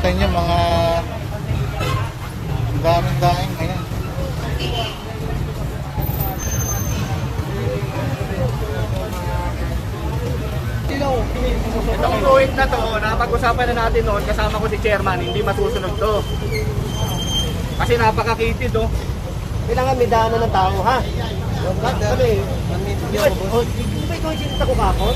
Kita niyo mga ang daming daing ngayon. Itong fluid na to, napag-usapan na natin noon, kasama ko si chairman, hindi masusunod to. Kasi napakakitid oh. Kailangan may daanan ng tao, ha? Kami, di oh, ikaw yung sinita ko kapon?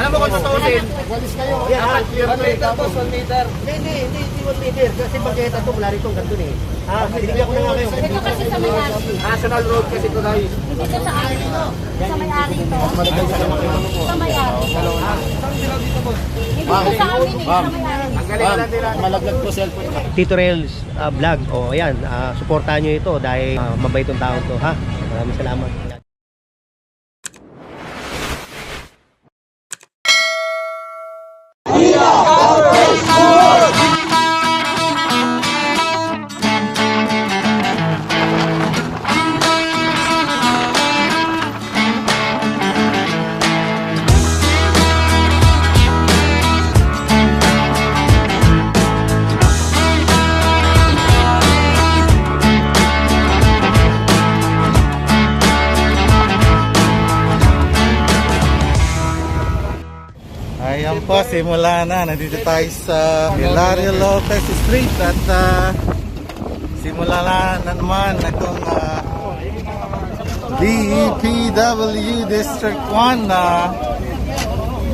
Alam mo kung tutusin, Walis kayo. Yan, ha? yun meter boss, 1 meter. Hindi, hindi, hindi, hindi one meter. Kasi pagkita to, mula rito, ganito eh. Ha? Binigyan ko na nga kayo. Ito kasi sa may-ari. National road kasi ito tayo. Hindi ito sa ari ito. Sa may-ari ito. Sa may-ari. Hindi ito sa amin eh. Sa may-ari. Ang galing lang nila. Malaglag po cellphone. Tito Rails ah, vlog. O, ayan. ah, suportahan nyo ito dahil ah, mabait yung tao to, ha? Maraming salamat. Ayan po, simula na. Nandito tayo sa Hilario Lopez Street at ah, simula na, na naman itong uh, DEPW District 1 na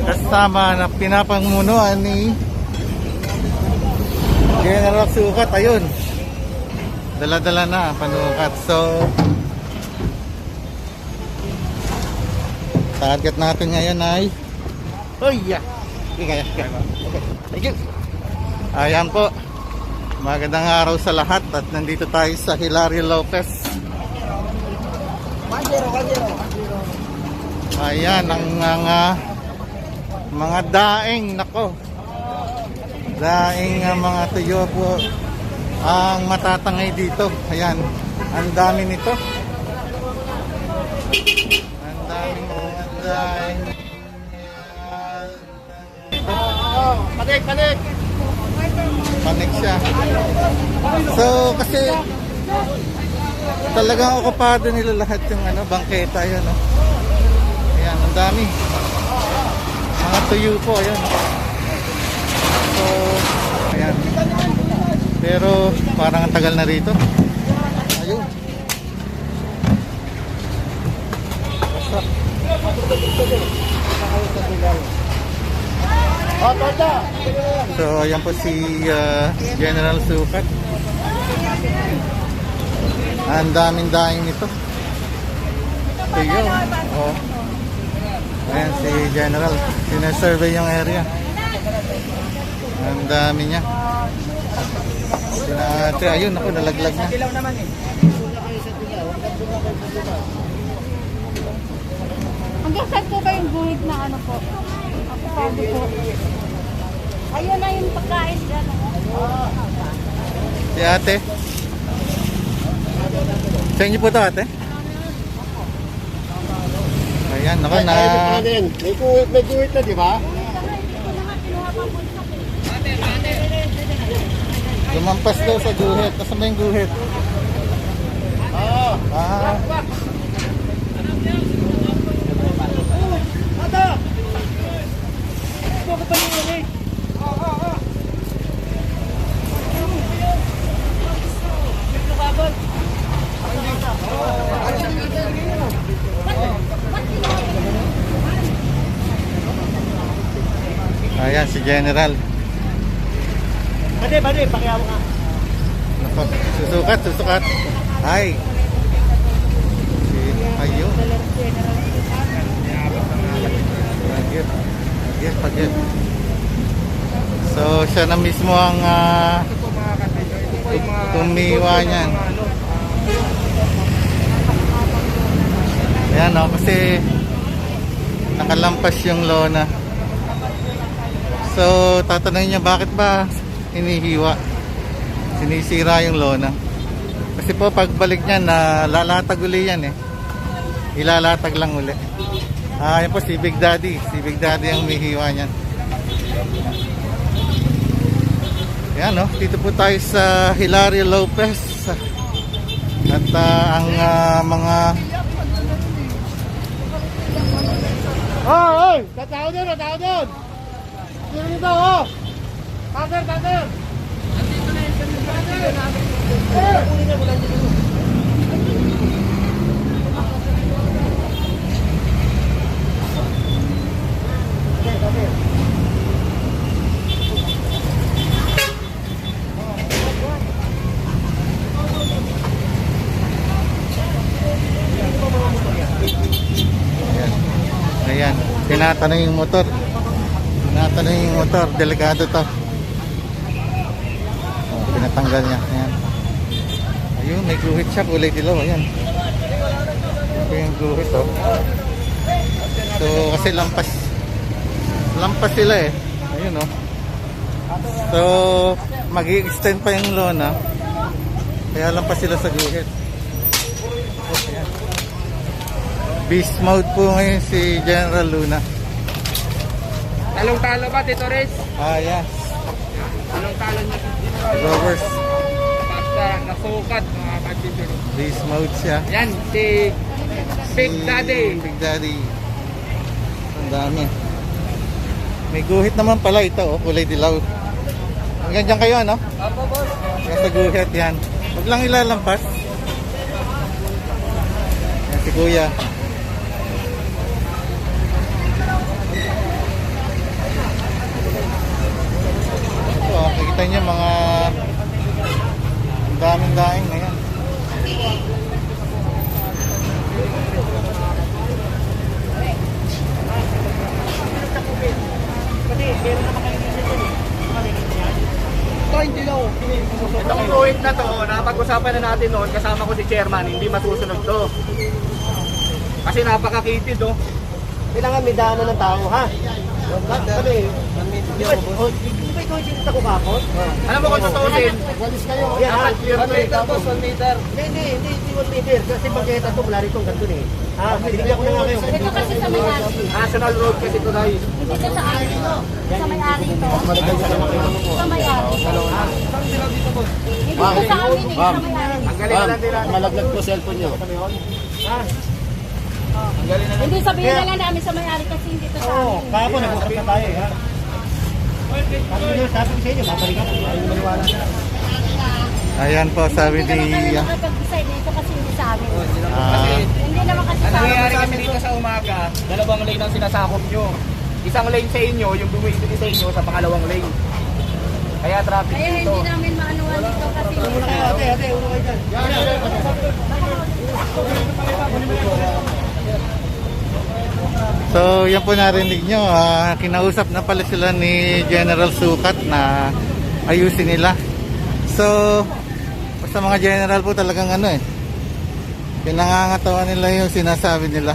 kasama na pinapangmunuan ni General Sukat. Ayun, dala-dala na panukat. So, target natin ngayon ay Hoy, yeah. Okay. Okay. Thank you. Ayan po. Magandang araw sa lahat at nandito tayo sa Hilario Lopez. Ayan ang mga mga daing nako. Daing uh, mga tuyo po ang matatangay dito. Ayan. Ang dami nito. Panik, panik! Panik siya. So, kasi talagang okupado nila lahat yung ano, bangketa yun, no? Ayan, ang dami. Mga tuyo po, ayan. So, ayan. Pero, parang ang tagal na rito. Ayun. Basta. So, ayan po si uh, General Sukat. Ang daming daing nito. Ito yun. Oh. Ayan si General. Sinesurvey yung area. Ang dami niya. Sinate, ayun ako, nalaglag na. Ilaw naman eh. Hanggang saan po ba yung guhit na ano po? Okupado po. Ayun na yung pagkain dyan. Si ate. Sa inyo po to ate? Ayan, ako na... May kuwit, may kuwit na, di ba? Lumampas daw sa guhit. Kasi may guhit. Oo. Ah, ayan si General. Bade, bade, pakiyawa ka. Nako, susukat, susukat. Ay. Si, ayun. Pagit. Pagit, pagit. So, siya na mismo ang ah, tumiwa niyan. Ayan o, kasi nakalampas yung lona. So, tatanungin niya bakit ba hinihiwa? Sinisira yung lona. Kasi po pagbalik niya na lalatag uli yan eh. Ilalatag lang uli. Ah, yan po si Big Daddy. Si Big Daddy ang humihiwa niyan. Yan no, dito po tayo sa Hilario Lopez. At ah, ang ah, mga Oh, oy! Tatao doon, tatao doon! Dito, oh! Tather, tather! Ayan. Ayan. Tinatanong yung motor. Tinatanong yung motor. Delikado to. Oh, pinatanggal niya. Ayan. Ayun, may guhit siya. Kulay dilaw. Ayan. Ito yung guhit, oh. So, kasi lampas. Lampas sila eh. Ayun, oh. So, mag extend pa yung lona. Kaya lampas sila sa guhit. Ayan. Beast mode po ngayon si General Luna. Talong talo ba, Tito Rez? Ah, yes. Talong talo niya. Rovers. Basta nasukat mga kadito. Beast mode siya. Yan, si Big Daddy. Big Daddy. Ang dami. May guhit naman pala ito, oh, kulay dilaw. Hanggang dyan kayo, ano? Opo, boss. Kaya sa guhit yan. Huwag lang ilalampas. Yan si Kuya. Oh, nakikita niyo mga ang daming daing na yan. Ito, hindi daw. Itong fluid na to, napag-usapan na natin noon, kasama ko si Chairman, hindi masusunod to. Kasi napakakitid, oh. Kailangan may daanan ng tao, ha? Kami, di ba, ikaw yung sinita ko? Alam mo kung tutusin, Walis kayo. Yan, ha? dapat clear to ito. meter. Hindi, hindi, hindi, hindi one meter. Kasi pagkita to, wala rito ganito eh. Ha? Binigyan ko na nga kayo. Ito kasi sa may-ari. National road kasi ito dahil. Hindi ka sa ari ito. Sa may-ari ito. Sa may-ari. Hindi ko sa amin eh. Sa may-ari. Ang galing na natin natin. Malaglag ko cellphone nyo. Hindi sabihin na lang namin sa may-ari kasi hindi to sa Oo, amin. kahapon nag-usap na tayo eh, ha? Sabi ko sa inyo, babalikan ko. Ayaw maniwala. Ayan po, sabi Hindi naman kami ni... makapag-decide dito kasi hindi sa amin. Ah, Hindi naman kasi Ang sa nangyayari amin. kasi dito sa umaga, dalawang lane ang sinasakop nyo. Isang lane sa inyo, yung bumibili sa inyo sa pangalawang lane. Kaya traffic Kaya dito. hindi namin maanuhan dito kasi Muna kayo, ate, ate, ulo kayo dyan. So, yan po narinig nyo. ah, kinausap na pala sila ni General Sukat na ayusin nila. So, sa mga general po talagang ano eh. Pinangangatawa nila yung sinasabi nila.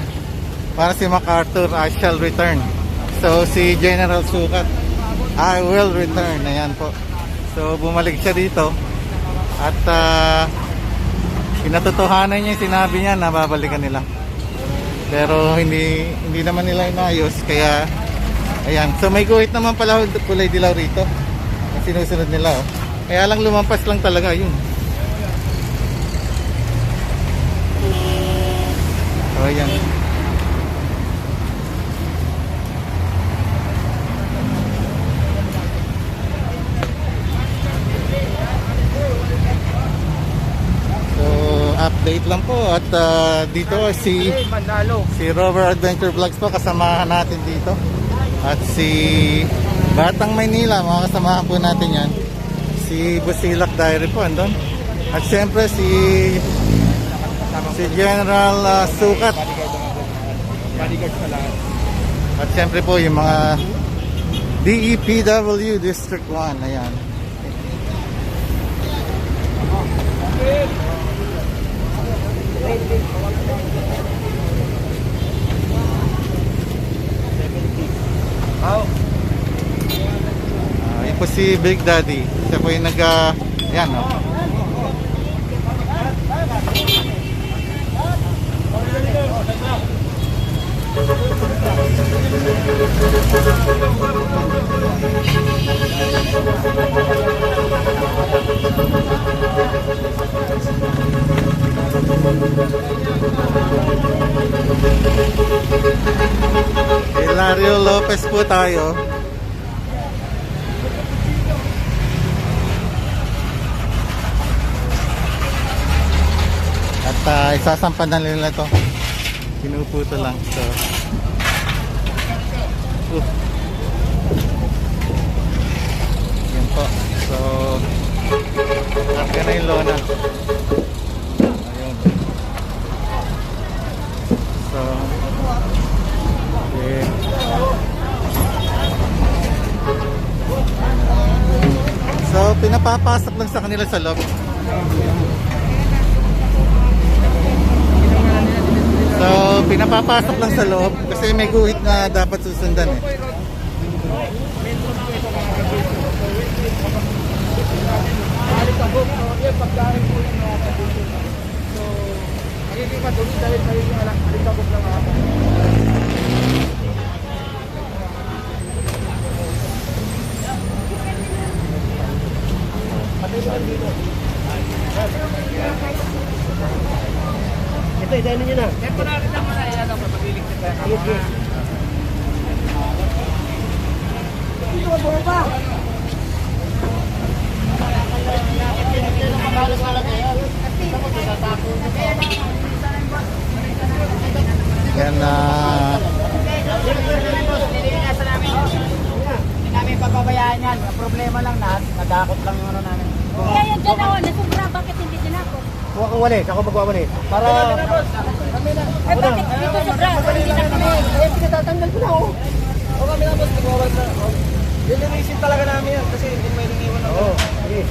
Para si MacArthur, I shall return. So, si General Sukat, I will return. Ayan po. So, bumalik siya dito. At ah, pinatotohanan niya yung sinabi niya na babalikan nila. Pero hindi hindi naman nila inayos kaya ayan. So may guhit naman pala kulay dilaw rito. Ang sinusunod nila oh. Kaya lang lumampas lang talaga yun. So ayan. So update lang po at ah, dito si. Si Rover Adventure Vlogs po kasamahan natin dito. At si Batang Maynila, mga kasamahan po natin yan. Si Busilak Diary po andun. At siyempre si si General ah, Sukat. At siyempre po yung mga DEPW District 1. Ayan. Wow. Uh, ah, yan po si Big Daddy. Siya po yung nag... Uh, yan, no? Oh. Thank you. Hilario Lopez po tayo. At uh, isasampan na nila to. Pinuputo lang. So, uh. Yan po. So, Larga na yung lona. So. So, pinapapasok lang sa kanila sa loob. So, pinapapasok lang sa loob kasi may guhit na dapat susundan eh. Ito, itayin nyo na. Temporary lang muna yan. Ano, pagliligtas tayo. Sige, sige. Yan na Hindi namin papabayaan yan. Ang problema lang na, nadakot lang yung ano namin. Kaya yung dyan ako, nasubra, bakit hindi dyan ako? Kuha kang walis, ako magwawalis. Para... Eh, bakit dito sobra? Hindi na kami. Eh, pinatatanggal ko na oh. O kami na boss, nagwawas na. Yun yung isin talaga namin yan kasi hindi pwedeng iwan ako. Oo, sige.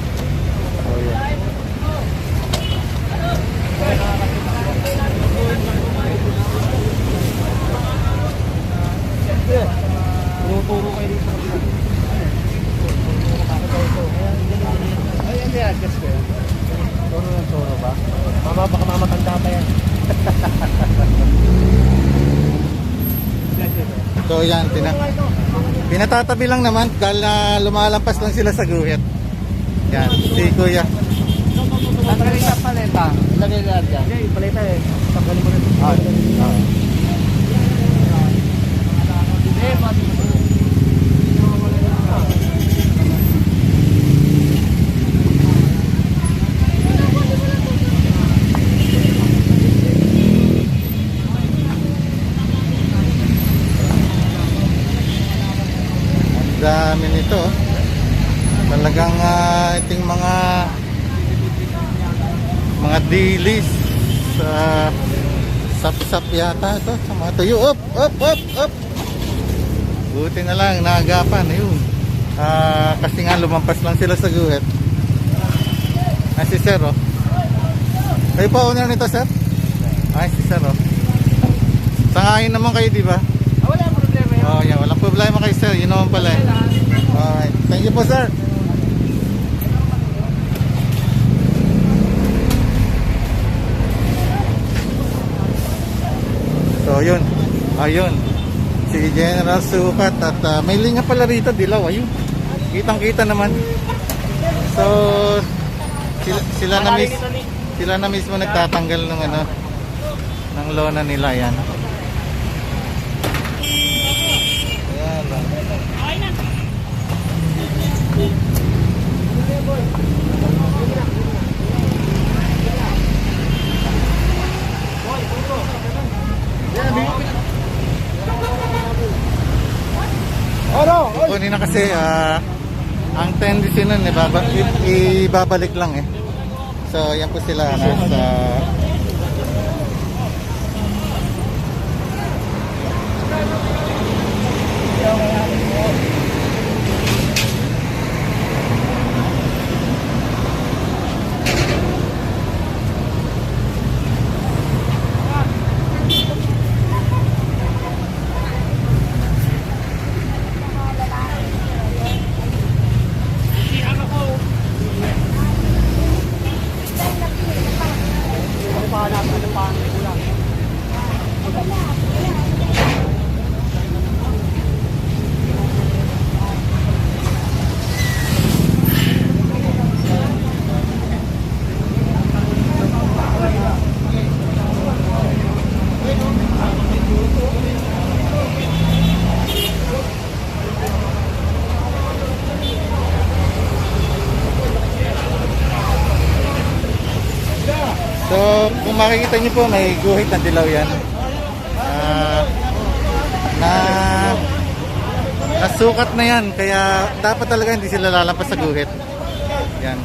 Tinuturo kayo dito. Ay, hindi, adjust ko yan. Turo ng turo ba? Mama, baka mamatanda pa yan. So yan, pina, pinatatabi lang naman dahil na lumalampas lang sila sa guhit. Yan, si Kuya. Tanggalin sa paleta. Lagay ka dyan. Okay, paleta eh. Tanggalin mo na ito. Ah, ah. Eh, pati mo. Ang dami nito. oh. Talagang ah, iting mga mga dilis sa sap-sap yata ito sa mga tuyo. Up, up, up, up. Buti na lang, naagapan. Ayun. Ah, kasi nga lumampas lang sila sa guhit. Ay, si Sir, oh. Kayo pa owner nito, Sir? Ay, si Sir, oh. Sangayin naman kayo, di ba? Ah, wala problema yun. Oh, yeah, walang problema kay sir. Yun naman pala eh. Alright. Thank you po, sir. So, yun. Ayun. Si General Sukat at ah, may linya pala rito, dilaw. Ayun. Kitang-kita naman. So, sila, sila na mis sila na mismo nagtatanggal ng ano ng lona nila yan. Ayan. Ano? Kukunin na kasi uh, ang tendency nun ibaba, ibabalik lang eh. So yan po sila nasa uh, makikita niyo po, may guhit na dilaw yan. Ah, na nasukat na yan, kaya dapat talaga hindi sila lalampas sa guhit. Yan.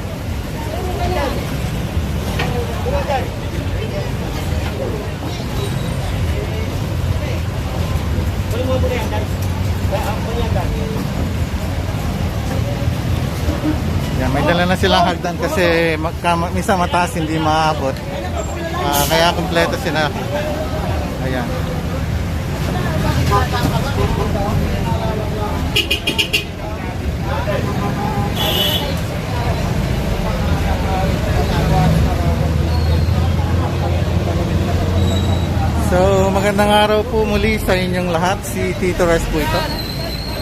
Yan, may dala na silang hagdan kasi magka, minsan mataas hindi maabot. Ah, kaya kompleto sila. Ayan. So, magandang araw po muli sa inyong lahat. Si Tito Res po ito.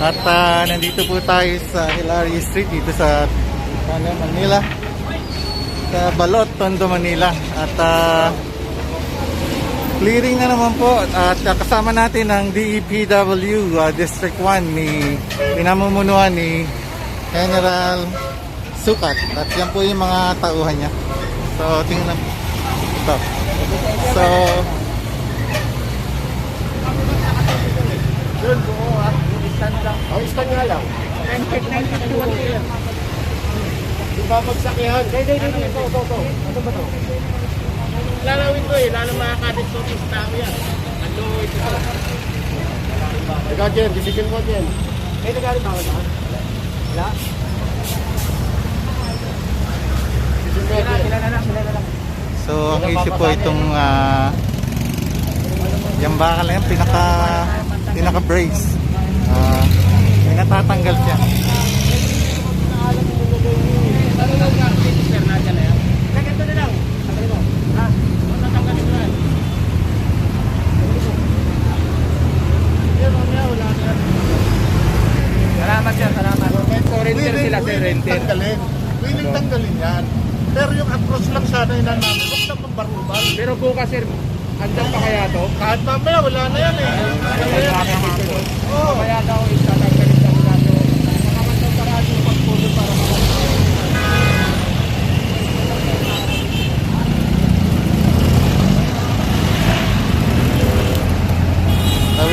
At ah, nandito po tayo sa Hilario Street dito sa Manila sa Balot, Tondo, Manila. At uh, clearing na naman po. At uh, kasama natin ang DEPW uh, ah, District 1 ni pinamumunuan ni General Sukat. At yan po yung mga tauhan niya. So tingnan. Ito. So yun buo ah. Stand lang. Oh stand nga lang. Babagsak yan. Hindi, hindi, hindi. Ito, ito, ito. Ano ba ito? Lalawin ko eh. Lalo makakadit ko yung tao yan. Ano ito? Teka, Jen. Bisigil mo, Jen. May nagalit ako na? Wala? So, ang issue po itong uh, yung bakal na yan, pinaka, pinaka brace. Uh, ah, may natatanggal siya. Salamat sir, salamat. Renter sila sir, renter. Tanggalin. Willing tanggalin yan. Pero yung approach lang sana yun namin. Huwag na pambarubal. Pero bukas sir, andyan pa kaya to? Kahit mamaya wala na yan eh. Oo. Kaya daw, itatanggalin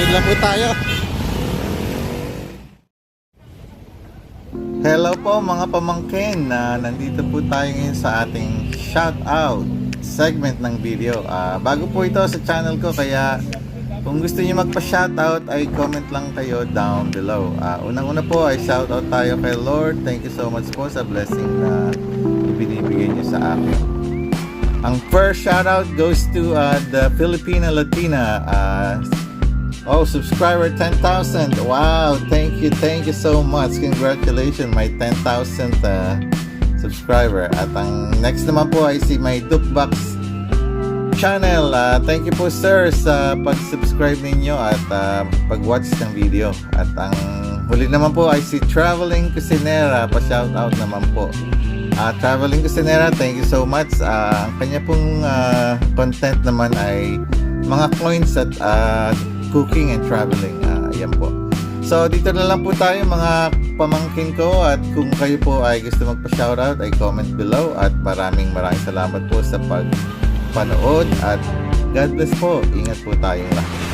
Tawid lang po tayo. Hello po mga pamangkin na nandito po tayo ngayon sa ating shout out segment ng video. Ah, bago po ito sa channel ko kaya kung gusto niyo magpa-shoutout ay comment lang kayo down below. Ah, unang-una po ay shoutout tayo kay Lord. Thank you so much po sa blessing na ibinibigay niyo sa akin. Ang first shoutout goes to uh, the Filipina Latina. Uh, oh, subscriber 10,000. Wow, thank you, thank you so much. Congratulations, my 10,000 uh, subscriber. At ang next naman po ay si my Dukebox channel. Uh, thank you po sir sa pag-subscribe ninyo at uh, pag-watch ng video. At ang huli naman po ay si Traveling Cusinera. Pa-shoutout naman po. Ah, Traveling Cusinera, thank you so much. Ah, ang kanya pong ah, content naman ay mga coins at ah, cooking and traveling. Ah, yan po. So, dito na lang po tayo mga pamangkin ko at kung kayo po ay gusto magpa-shoutout ay comment below at maraming maraming salamat po sa pagpanood at God bless po. Ingat po tayong lahat.